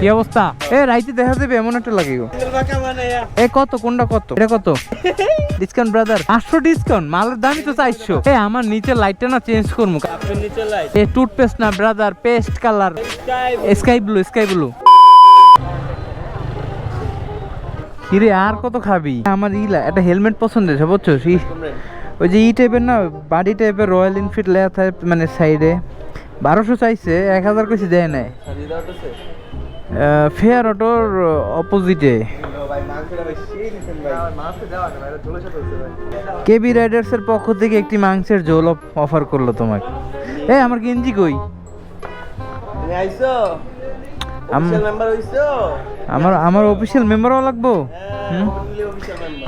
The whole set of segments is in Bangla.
কি অবস্থা? এ, রাইতে দেখা যাবে, এমন একটা লাগে গো এ, কত, কোনটা কত? এটা কত? ডিসকাউন্ট ব্রাদার পাঁচশো ডিসকাউন্ট মালের দামই তো চাইছো এ, আমার নিচে লাইটটা না চেঞ্জ করব এ টুথপেস্ট না brother paste colour sky blue sky blue কিরে, আর কত খাবি? আমার ইলা, একটা হেলমেট পছন্দ হয়েছে, বুঝছ? ওই যে ই টাইপের না বাডি টাইপের রয়্যাল এনফিল্ড লেখা থাকে মানে সাইডে বারোশো চাইছে, এক হাজার কইছে দেয় নাই। ফেয়ার অটোর অপোজিটে। কেবি রাইডার্স এর পক্ষ থেকে একটি মাংসের ঝোল অফার করল তোমাকে। এ আমার গেঞ্জি কই? আম- আমার আমার অফিসিয়াল মেম্বারও লাগবো?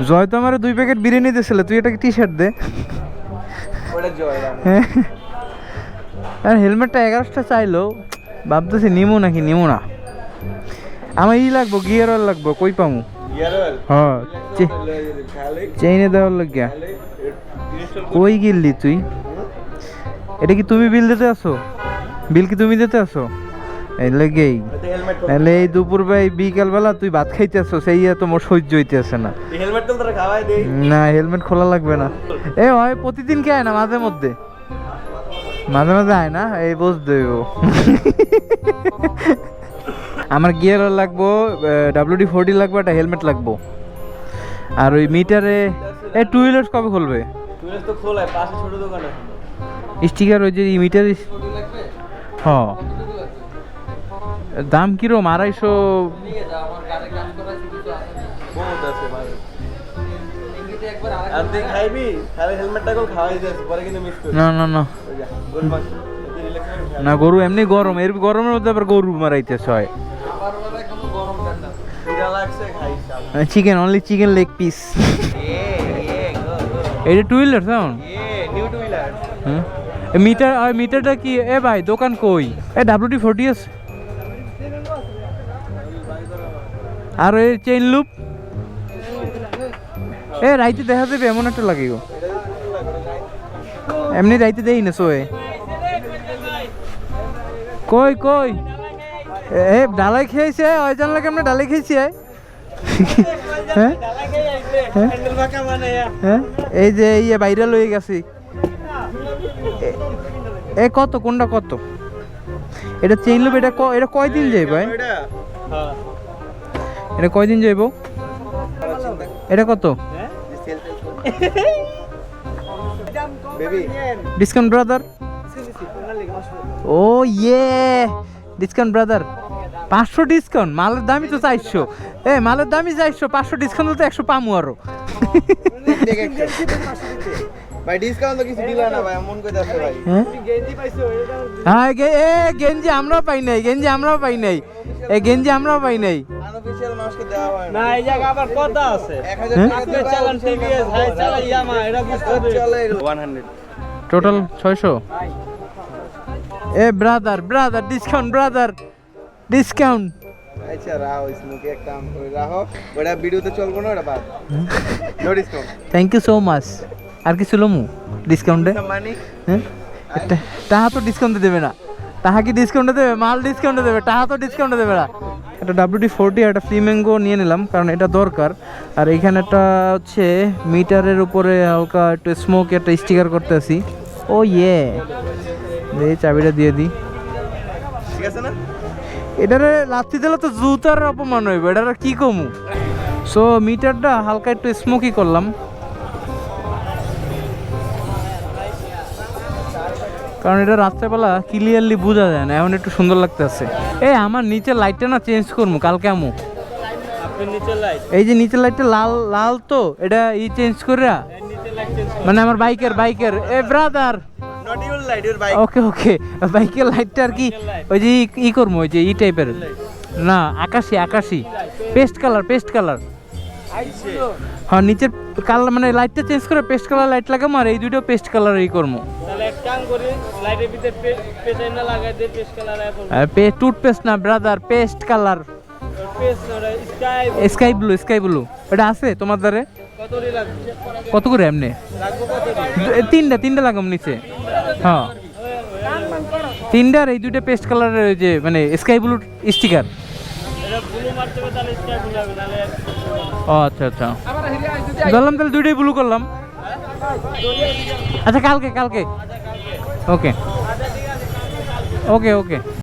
জয় তো আমার দুই প্যাকেট বিরিয়ানি দিয়েছিল তুই এটাকে টি শার্ট দে হ্যাঁ। আর হেলমেটটা এগারোটা চাইলো। ভাবতেছি নিমো নাকি নিমো না। আমার ই লাগবো গিয়ার অয়েল লাগবো কই পামু? হ্যাঁ চে- চেইনে দেওয়ার লাগিয়া কই গিললি তুই? এটা কি তুমি বিল দিতে আসো বিল কি তুমি দিতে আসো এই লেগেই। তাহলে এই দুপুর ভাই বিকাল বেলা তুই ভাত খাইতে আসো সেই তো মোর সহ্য হইতেছে না। হেলমেট তো তোরা খাওয়াই দেই না হেলমেট খোলা লাগবে না। এ হয় প্রতিদিন কে আয় না মাঝে মধ্যে? মাঝে মাঝে আয় না? এই বুঝ দেব। আমার গিয়ার লাগবো ডাব্লিউডি ফোরটি লাগবে একটা হেলমেট লাগবো। আর ওই মিটারে এই টু হুইলার্স কবে খুলবে? তো খোলায় পাশে ছোট দোকান স্টিকার ওই যে মিটার হ দাম কিরম? আড়াইশো না। না না। না। গরু এমনি গরম এর গরমের মধ্যে আবার গরু মারাইতেছে হয়। Chicken only chicken leg piece. এটা টু হুইলার সাউন্ড. মিটার আর মিটারটা কি? এ ভাই দোকান কই? এ ডাব্লিউডি ফোরটি আছে আর এই চেইন লুপ এ রাইতে দেখা যাবে এমন একটা লাগে গো। এমনি রাইতে দেই না সোয়ে। কই কই? এ ডালাই খেয়েছে ওই জানলে কেমন ডালাই খেয়েছি? হ্যাঁ? হ্যাঁ? হ্যাঁ? এই যে ইয়ে বাইরে লয়ে গেছি। এ- কত? কোনটা কত? এটা চেইন লুপ এটা ক- এটা কয়দিন যাই ভাই। এটা কয়দিন যাইব? এটা কত? ডিসকাউন্ট ব্রাদার ও ইয়ে ডিসকাউন্ট ব্রাদার পাঁচশো ডিসকাউন্ট মালের দামই তো চারশো। এ মালের দামই চারশো পাঁচশো ডিসকাউন্ট তো একশো পামু আরও। ভাই ডিসকাউন্ট তো কিছু দিলা না ভাই এমন করে যাচ্ছে ভাই। হ্যাঁ? হ্যাঁ গেঞ্জি আমরাও পাই নাই গেঞ্জি আমরাও পাই নাই। এ গেঞ্জি আমরাও পাই নাই। আনঅফিশিয়াল মানুষকে দেওয়া না। এই জায়গা আবার কথা আছে। এক হাজার? টাকা আপনি দিয়ে চালান টিভিএস হাই চালাই ইয়ামা এটা বুঝতে চলে ওয়ান হান্ড্রেড টোটাল ছয়শো। এ brother brother discount brother discount আচ্ছা রাহো স্মোকে একটা রাহো। ওটা ভিডিওতে চলবো না ওটা বাদ। No discount thank you so much আর কিছু লমু? ডিসকাউন্টে হ্যাঁ? টা- তো ডিসকাউন্টে দেবে না। টাহা কি ডিসকাউন্টে দেবে? মাল ডিসকাউন্টে দেবে। টাহা তো ডিসকাউন্টে দেবে না। একটা ডাব্লিউডি ফোরটি একটা ফ্রি ম্যাঙ্গো নিয়ে নিলাম কারণ এটা দরকার। আর এখানে একটা হচ্ছে মিটারের উপরে হালকা একটু স্মোক একটা স্টিকার করতে আসি ও ইয়ে এই চাবিটা দিয়ে দিই ঠিক আছে না? এটারে লাথি দিলে তো জুতার অপমান হইবে, এটার কি কমু? সো মিটারটা হালকা একটু স্মোকি করলাম। কারণ এটা রাত্রেবেলা ক্লিয়ারলি বোঝা যায় না, এখন একটু সুন্দর লাগতেছে এই আমার নিচের লাইটটা না চেঞ্জ করব কালকে আমু। এই যে নিচের লাইটটা লাল লাল তো, এটা ই চেঞ্জ করে মানে আমার বাইকের বাইকের। এ ব্রাদার ওকে ওকে বাইকের লাইটটা আর কি ওই যে ই- করব ওই যে ই টাইপের না আকাশি আকাশি পেস্ট কালার পেস্ট কালার হ্যাঁ নিচের কালার মানে লাইটটা চেঞ্জ করে পেস্ট কালার লাইট লাগাবো আর এই দুটো পেস্ট কালার ই করব টুথপেস্ট না brother paste colour sky blue sky blue এটা আছে তোমার দ্বারে কত করে এমনি তিনটা তিনটা লাগাম নিচে হ্যাঁ। তিনটার এই দুইটা পেস্ট কালারের ওই যে মানে স্কাই ব্লু স্টিকার ও আচ্ছা আচ্ছা। ধরলাম তাহলে দুইটাই ব্লু করলাম। আচ্ছা কালকে কালকে। ওকে ওকে ওকে